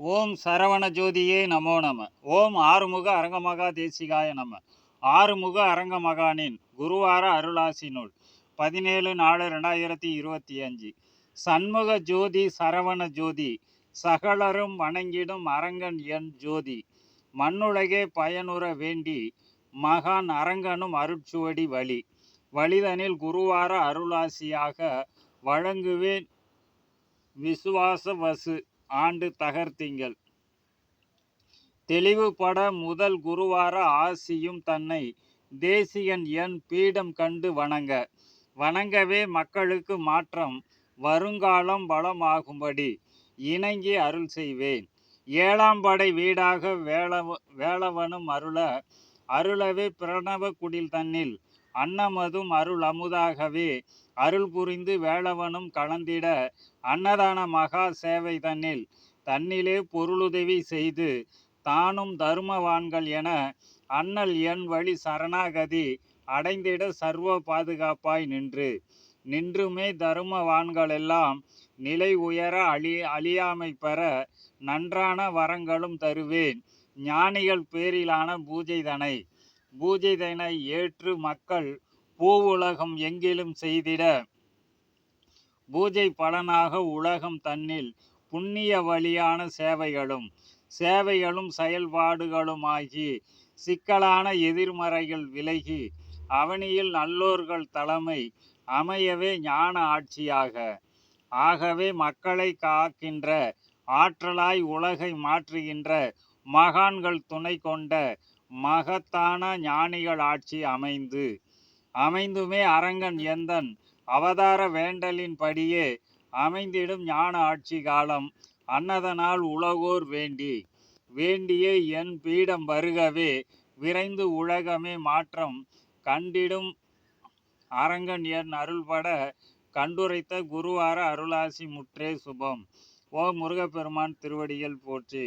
ஓம் சரவண ஜோதியே நமோ நம. ஓம் ஆறுமுக அரங்கமகா தேசிகாய நம. ஆறுமுக அரங்கமகானின் குருவார அருளாசி நூல் பதினேழு நாலு ரெண்டாயிரத்தி இருபத்தி அஞ்சு. சண்முக ஜோதி சரவண ஜோதி. சகலரும் வணங்கிடும் அரங்கன் என் ஜோதி. மண்ணுலகே பயனுற வேண்டி மகான் அரங்கனும் அருட்சுவடி வழி. வழிதனில் குருவார அருளாசியாக வழங்குவேன். விசுவாச வசு. ஆண்டு தகர்த்திங்கள். தெளிவுபட முதல் குருவார ஆசியும் தன்னை தேசியன் என் பீடம் கண்டு வணங்க. வணங்கவே மக்களுக்கு மாற்றம் வருங்காலம் வளமாகும்படி இணங்கி அருள் செய்வேன். ஏழாம் படை வீடாக வேளவ வேளவனும் அருள அருளவே பிரணவ குடில் தன்னில் அன்னமதும் அருள் அமுதாகவே. அருள் புரிந்து வேளவனும் கலந்திட அன்னதான மகா சேவை தன்னில். தன்னிலே பொருளுதவி செய்து தானும் தருமவான்கள் என அண்ணல் என் வழி சரணாகதி அடைந்திட சர்வ பாதுகாப்பாய் நின்று. நின்றுமே தருமவான்களெல்லாம் நிலை உயர அழி அழியாமை பெற நன்றான வரங்களும் தருவேன். ஞானிகள் பேரிலான பூஜை தனை பூஜை ஏற்று மக்கள் பூவுலகம் எங்கிலும் செய்திட. பூஜை பலனாக உலகம் தன்னில் புண்ணிய வழியான சேவைகளும் சேவைகளும் செயல்பாடுகளுமாகி சிக்கலான எதிர்மறைகள் விலகி அவனியில் நல்லோர்கள் தலைமை அமையவே ஞான ஆட்சியாக. ஆகவே மக்களை காக்கின்ற ஆற்றலாய் உலகை மாற்றுகின்ற மகான்கள் துணை கொண்ட மகத்தான ஞானிகள் ஆட்சி அமைந்து அமைந்துமே அரங்கன் எந்தன் அவதார வேண்டலின் படியே அமைந்திடும் ஞான ஆட்சி காலம் அன்னதனால் உலகோர் வேண்டி வேண்டிய என் பீடம் வருகவே விரைந்து உலகமே மாற்றம் கண்டிடும் அரங்கன் என் அருள்பட கண்டுரைத்த குருவார அருளாசி முற்றே சுபம். ஓ முருகப்பெருமான் திருவடிகள் போற்றி.